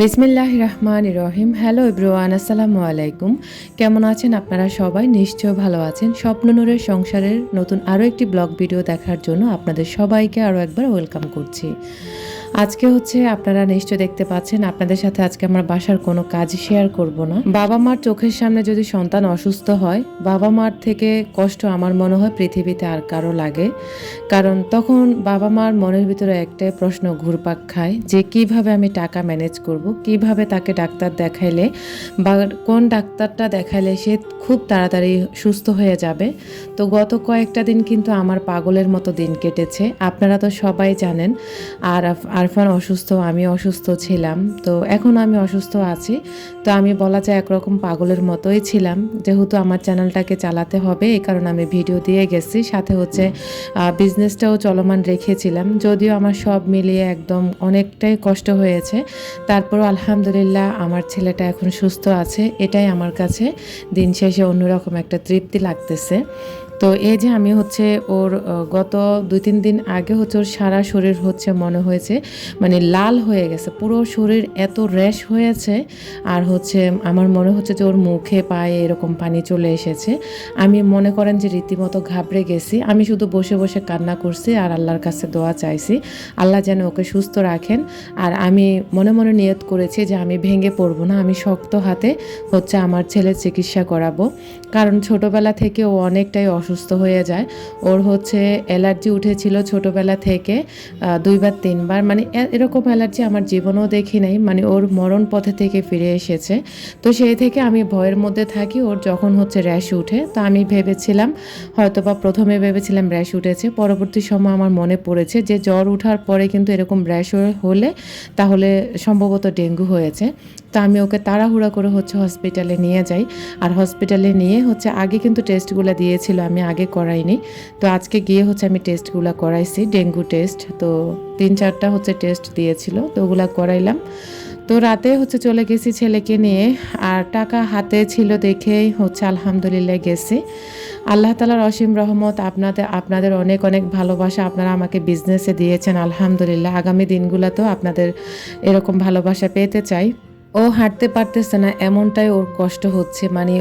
বিসমিল্লাহ রহমান রহিম হ্যালো ইব্রোয়ান আসসালামু আলাইকুম। কেমন আছেন আপনারা সবাই? নিশ্চয় ভালো আছেন। স্বপ্ন নূরের সংসারের নতুন আরও একটি ব্লগ ভিডিও দেখার জন্য আপনাদের সবাইকে আরও একবার ওয়েলকাম করছি। আজকে হচ্ছে আপনারা নিশ্চয় দেখতে পাচ্ছেন, আপনাদের সাথে আজকে আমার বাসার কোনো কাজ শেয়ার করব না। বাবা মার চোখের সামনে যদি সন্তান অসুস্থ হয়, বাবা মার থেকে কষ্ট আমার মনে হয় পৃথিবীতে আর কারও লাগে। কারণ তখন বাবা মার মনের ভিতরে একটাই প্রশ্ন ঘুরপাক খায়, যে কীভাবে আমি টাকা ম্যানেজ করব, কীভাবে তাকে ডাক্তার দেখাইলে বা কোন ডাক্তারটা দেখাইলে সে খুব তাড়াতাড়ি সুস্থ হয়ে যাবে। তো গত কয়েকটা দিন কিন্তু আমার পাগলের মতো দিন কেটেছে, আপনারা তো সবাই জানেন। আর আফ- আরফান অসুস্থ আমি অসুস্থ ছিলাম। তো এখন আমি অসুস্থ আছি। তো আমি বলা যায় একরকম পাগলের মতোই ছিলাম। যেহেতু আমার চ্যানেলটাকে চালাতে হবে, এই কারণে আমি ভিডিও দিয়ে গেছি। সাথে হচ্ছে বিজনেসটাও চলমান রেখেছিলাম। যদিও আমার সব মিলিয়ে একদম অনেকটাই কষ্ট হয়েছে। তারপরও আলহামদুলিল্লাহ আমার ছেলেটা এখন সুস্থ আছে। এটাই আমার কাছে দিন শেষে অন্যরকম একটা তৃপ্তি লাগতেছে। তো এই যে আমি হচ্ছে ওর গত দুই, তিন দিন আগে হচ্ছে ওর সারা শরীর হচ্ছে মনে হয়েছে মানে লাল হয়ে গেছে, পুরো শরীর এত র্যাশ হয়েছে, আর হচ্ছে আমার মনে হচ্ছে যে ওর মুখে, পায়ে এরকম পানি চলে এসেছে। আমি মনে করেন যে রীতিমতো ঘাবড়ে গেছি, আমি শুধু বসে বসে কান্না করছি আর আল্লাহর কাছে দোয়া চাইছি। আল্লাহ যেন ওকে সুস্থ রাখেন, আর আমি মনে মনে নিয়ত করেছি যে আমি ভেঙে পড়ব না, আমি শক্ত হাতে হচ্ছে আমার ছেলের চিকিৎসা করাবো। কারণ ছোটবেলা থেকে ও অনেকটাই অসুস্থ হয়ে যায়। ওর হচ্ছে অ্যালার্জি উঠেছিল ছোটবেলা থেকে দুইবার, তিনবার। মানে এরকম অ্যালার্জি আমার জীবনেও দেখি নাই। মানে ওর মরণ পথে থেকে ফিরে এসেছে। তো সেই থেকে আমি ভয়ের মধ্যে থাকি, ওর যখন হচ্ছে র্যাশ উঠে, তা আমি ভেবেছিলাম হয়তো বা প্রথমে ভেবেছিলাম র্যাশ উঠেছে। পরবর্তী সময় আমার মনে পড়েছে যে জ্বর ওঠার পরে কিন্তু এরকম র্যাশ হলে তাহলে সম্ভবত ডেঙ্গু হয়েছে। তো আমি ওকে তাড়াহুড়া করে হচ্ছে হসপিটালে নিয়ে যাই। আর হসপিটালে নিয়ে হচ্ছে আগে কিন্তু টেস্টগুলো দিয়েছিল, আমি আগে করাইনি। তো আজকে গিয়ে হচ্ছে আমি টেস্টগুলো করাইছি, ডেঙ্গু টেস্ট তো তিন চারটা হচ্ছে টেস্ট দিয়েছিল, তো ওগুলো করাইলাম। তো রাতে হচ্ছে চলে গেছি ছেলেকে নিয়ে, আর টাকা হাতে ছিল দেখেই হচ্ছে আলহামদুলিল্লাহ গেছি। আল্লাহ তালার অসীম রহমত আপনাদের আপনাদের অনেক অনেক ভালোবাসা আপনারা আমাকে বিজনেসে দিয়েছেন, আলহামদুলিল্লাহ। আগামী দিনগুলোতেও আপনাদের এরকম ভালোবাসা পেতে চাই। ও হাঁটতে পারতেছে না, এমনটাই ওর কষ্ট হচ্ছে। মানে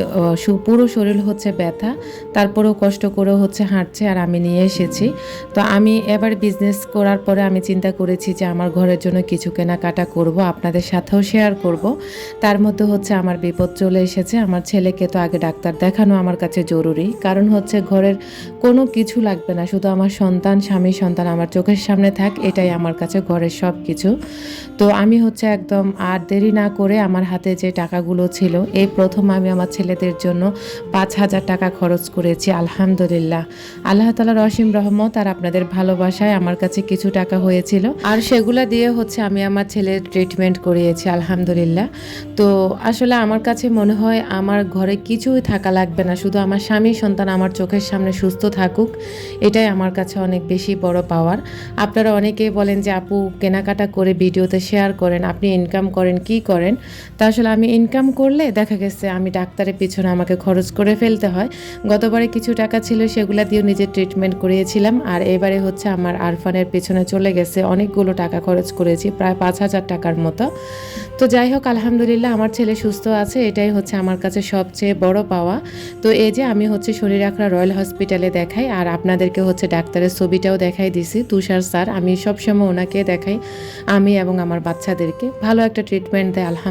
পুরো শরীর হচ্ছে ব্যথা, তারপরেও কষ্ট করে হচ্ছে হাঁটছে আর আমি নিয়ে এসেছি। তো আমি এবার বিজনেস করার পরে আমি চিন্তা করেছি যে আমার ঘরের জন্য কিছু কেনাকাটা করব, আপনাদের সাথেও শেয়ার করব। তার মধ্যে হচ্ছে আমার বিপদ চলে এসেছে, আমার ছেলেকে তো আগে ডাক্তার দেখানো আমার কাছে জরুরি। কারণ হচ্ছে ঘরের কোনো কিছু লাগবে না, শুধু আমার সন্তান, স্বামী সন্তান আমার চোখের সামনে থাক, এটাই আমার কাছে ঘরের সব কিছু তো আমি হচ্ছে একদম আর দেরি না করে আমার হাতে যে টাকাগুলো ছিল, এই প্রথম আমি আমার ছেলেদের জন্য পাঁচ হাজার টাকা খরচ করেছি, আলহামদুলিল্লাহ। আল্লাহ তালার অসীম রহমত আর আপনাদের ভালোবাসায় আমার কাছে কিছু টাকা হয়েছিল। আর সেগুলা দিয়ে হচ্ছে আমি আমার ছেলের ট্রিটমেন্ট করিয়েছি, আলহামদুলিল্লাহ। তো আসলে আমার কাছে মনে হয় আমার ঘরে কিছুই থাকা লাগবে না, শুধু আমার স্বামী সন্তান আমার চোখের সামনে সুস্থ থাকুক, এটাই আমার কাছে অনেক বেশি বড় পাওয়ার। আপনারা অনেকেই বলেন যে, আপু, কেনাকাটা করে ভিডিওতে শেয়ার করেন, আপনি ইনকাম করেন, কি করেন? তা আসলে আমি ইনকাম করলে দেখা গেছে আমি ডাক্তারের পিছনে আমাকে খরচ করে ফেলতে হয়। গতবারে কিছু টাকা ছিল সেগুলা দিয়েও নিজের ট্রিটমেন্ট করিয়েছিলাম। আর এবারে হচ্ছে আমার আরফানের পেছনে চলে গেছে। অনেকগুলো টাকা খরচ করেছি, প্রায় পাঁচ হাজার টাকার মতো। তো যাই হোক, আলহামদুলিল্লাহ আমার ছেলে সুস্থ আছে। এটাই হচ্ছে আমার কাছে সবচেয়ে বড় পাওয়া। তো এই যে আমি হচ্ছে শরীর আখড়া রয়্যাল হসপিটালে দেখাই। আর আপনাদেরকে হচ্ছে ডাক্তারের ছবিটাও দেখাই দিছি। তুষার স্যার, আমি সবসময় ওনাকে দেখাই, আমি এবং আমার বাচ্চাদেরকে। ভালো একটা ট্রিটমেন্ট দেয় আলহামদুলিল্লাহ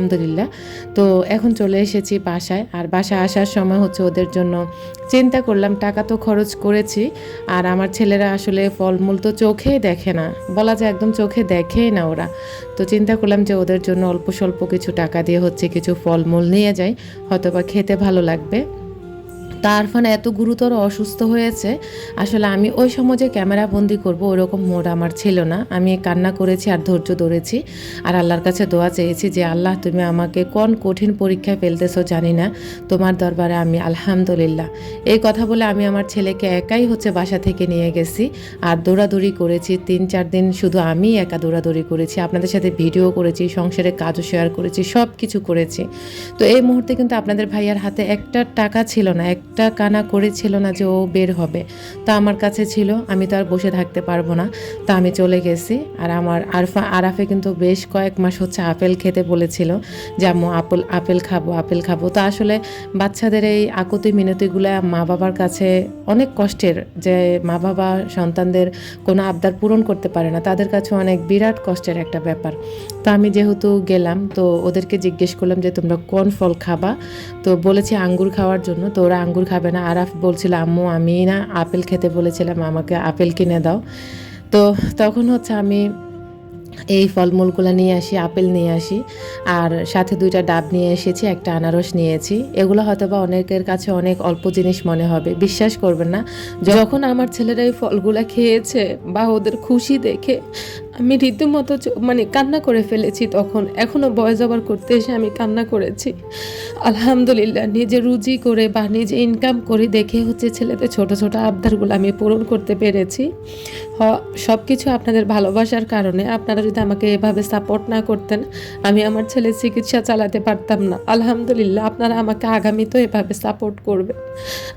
তো এখন চলে এসেছি বাসায়। আর বাসায় আসার সময় হচ্ছে ওদের জন্য চিন্তা করলাম, টাকা তো খরচ করেছি। আর আমার ছেলেরা আসলে ফলমূল তো চোখেই দেখে না। বলা যায় একদম চোখে দেখেই না ওরা। তো চিন্তা করলাম যে ওদের জন্য অল্প স্বল্প কিছু টাকা দিয়ে হচ্ছে কিছু ফলমূল নিয়ে যাই। হয়তো বা খেতে ভালো লাগবে। তার ফলে এত গুরুতর অসুস্থ হয়েছে, আসলে আমি ওই সময় যে ক্যামেরা বন্দি করব ওরকম মোড আমার ছিল না। আমি কান্না করেছি আর ধৈর্য ধরেছি। আর আল্লাহর কাছে দোয়া চেয়েছি যে, আল্লাহ, তুমি আমাকে কোন কঠিন পরীক্ষায় ফেলতেছো জানি না। তোমার দরবারে আমি আলহামদুলিল্লাহ। এই কথা বলে আমি আমার ছেলেকে একাই হচ্ছে বাসা থেকে নিয়ে গেছি। আর দৌড়াদৌড়ি করেছি, তিন চার দিন শুধু আমি একা দৌড়াদৌড়ি করেছি। আপনাদের সাথে ভিডিও করেছি সংসারের কাজও শেয়ার করেছি সব কিছু করেছি। তো এই মুহূর্তে কিন্তু আপনাদের ভাইয়ার হাতে একটা টাকা ছিল না একটা একটা কানা করেছিল না যে ও বের হবে। তা আমার কাছে ছিল, আমি তো আর বসে থাকতে পারব না। তা আমি চলে গেছি আর আমার আরফা, আরাফে কিন্তু বেশ কয়েক মাস হচ্ছে আপেল খেতে বলেছিল যে, আম্মু, আপেল আপেল খাব আপেল খাব। তো আসলে বাচ্চাদের এই আকুতি মিনতিগুলো মা বাবার কাছে অনেক কষ্টের যে মা বাবা সন্তানদের কোনো আবদার পূরণ করতে পারে না, তাদের কাছে অনেক বিরাট কষ্টের একটা ব্যাপার। তো আমি যেহেতু গেলাম, তো ওদেরকে জিজ্ঞেস করলাম যে, তোমরা কোন ফল খাবা? তো বলেছি আঙ্গুর খাওয়ার জন্য, তো ওরা আঙ্গুর খাবে না। আরাফ বলছিল, আম্মু, আমি না আপেল খেতে বলেছিলাম, আমাকে আপেল কিনে দাও। তো তখন হচ্ছে আমি এই ফলমূলগুলো নিয়ে আসি, আপেল নিয়ে আসি, আর সাথে দুইটা ডাব নিয়ে এসেছি, একটা আনারস নিয়েছি। এগুলো হয়তো বা অনেকের কাছে অনেক অল্প জিনিস মনে হবে, বিশ্বাস করবেন না। যখন আমার ছেলেরা এই ফলগুলো খেয়েছে বা ওদের খুশি দেখে আমি রীতিমতো মানে কান্না করে ফেলেছি তখন। এখনও বয়স ওভার করতে এসে আমি কান্না করেছি। আলহামদুলিল্লাহ, নিজে রুজি করে বা নিজে ইনকাম করে দেখে হচ্ছে ছেলেদের ছোট ছোট আবদারগুলো আমি পূরণ করতে পেরেছি। হ সব কিছু আপনাদের ভালোবাসার কারণে আপনারা যদি আমাকে এভাবে সাপোর্ট না করতেন, আমি আমার ছেলের চিকিৎসা চালাতে পারতাম না। আলহামদুলিল্লাহ, আপনারা আমাকে আগামীতেও এভাবে সাপোর্ট করবেন।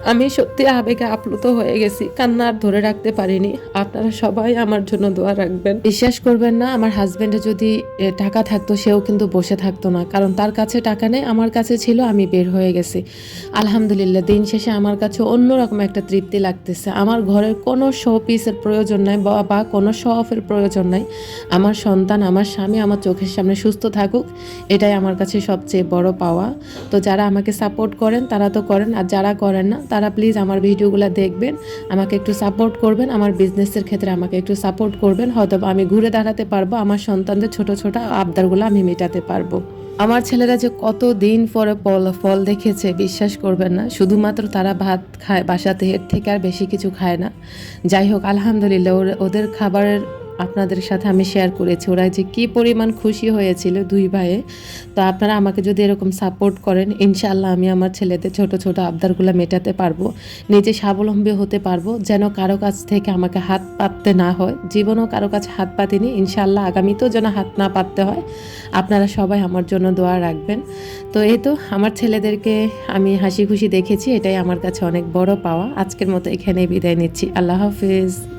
আমি সত্যি আবেগে আপ্লুত হয়ে গেছি, কান্না আর ধরে রাখতে পারিনি। আপনারা সবাই আমার জন্য দোয়া রাখবেন। বিশ্বাস করবেন না, আমার হাজব্যান্ডে যদি টাকা থাকতো, সেও কিন্তু বসে থাকতো না। কারণ তার কাছে টাকা নেই, আমার কাছে ছিল, আমি বের হয়ে গেছি। আলহামদুলিল্লাহ, দিন শেষে আমার কাছে অন্যরকম একটা তৃপ্তি লাগতেছে। আমার ঘরের কোনো শো পিসের প্রয়োজন নাই, বা কোনো শো অফের প্রয়োজন নাই। আমার সন্তান, আমার স্বামী আমার চোখের সামনে সুস্থ থাকুক, এটাই আমার কাছে সবচেয়ে বড় পাওয়া। তো যারা আমাকে সাপোর্ট করেন, তারা তো করেন, আর যারা করেন না, তারা প্লিজ আমার ভিডিওগুলো দেখবেন, আমাকে একটু সাপোর্ট করবেন, আমার বিজনেসের ক্ষেত্রে আমাকে একটু সাপোর্ট করবেন হয়তো আমি ঘুরে দাঁড়াতে পারব, আমার সন্তানদের ছোট ছোট আবদারগুলো আমি মেটাতে পারব। আমার ছেলেরা যে কত দিন পরে ফল ফল দেখেছে, বিশ্বাস করবেন না। শুধুমাত্র তারা ভাত খায় বাসাতে, এর থেকে আর বেশি কিছু খায় না। যাই হোক, আলহামদুলিল্লাহ ওদের খাবারের আপনাদের সাথে আমি শেয়ার করেছি। ওরা যে কী পরিমাণ খুশি হয়েছিল দুই ভাইয়ে। তো আপনারা আমাকে যদি এরকম সাপোর্ট করেন, ইনশাআল্লাহ আমি আমার ছেলেদের ছোট ছোট আবদারগুলো মেটাতে পারব, নিজে স্বাবলম্বী হতে পারব, যেন কারও কাছ থেকে আমাকে হাত পাততে না হয়। জীবনও কারও কাছে হাত পাতিনি, ইনশাআল্লাহ আগামীতেও যেন হাত না পাততে হয়। আপনারা সবাই আমার জন্য দোয়া রাখবেন। তো এই তো, আমার ছেলেদেরকে আমি হাসি খুশি দেখেছি, এটাই আমার কাছে অনেক বড় পাওয়া। আজকের মতো এখানেই বিদায় নিচ্ছি। আল্লাহ হাফিজ।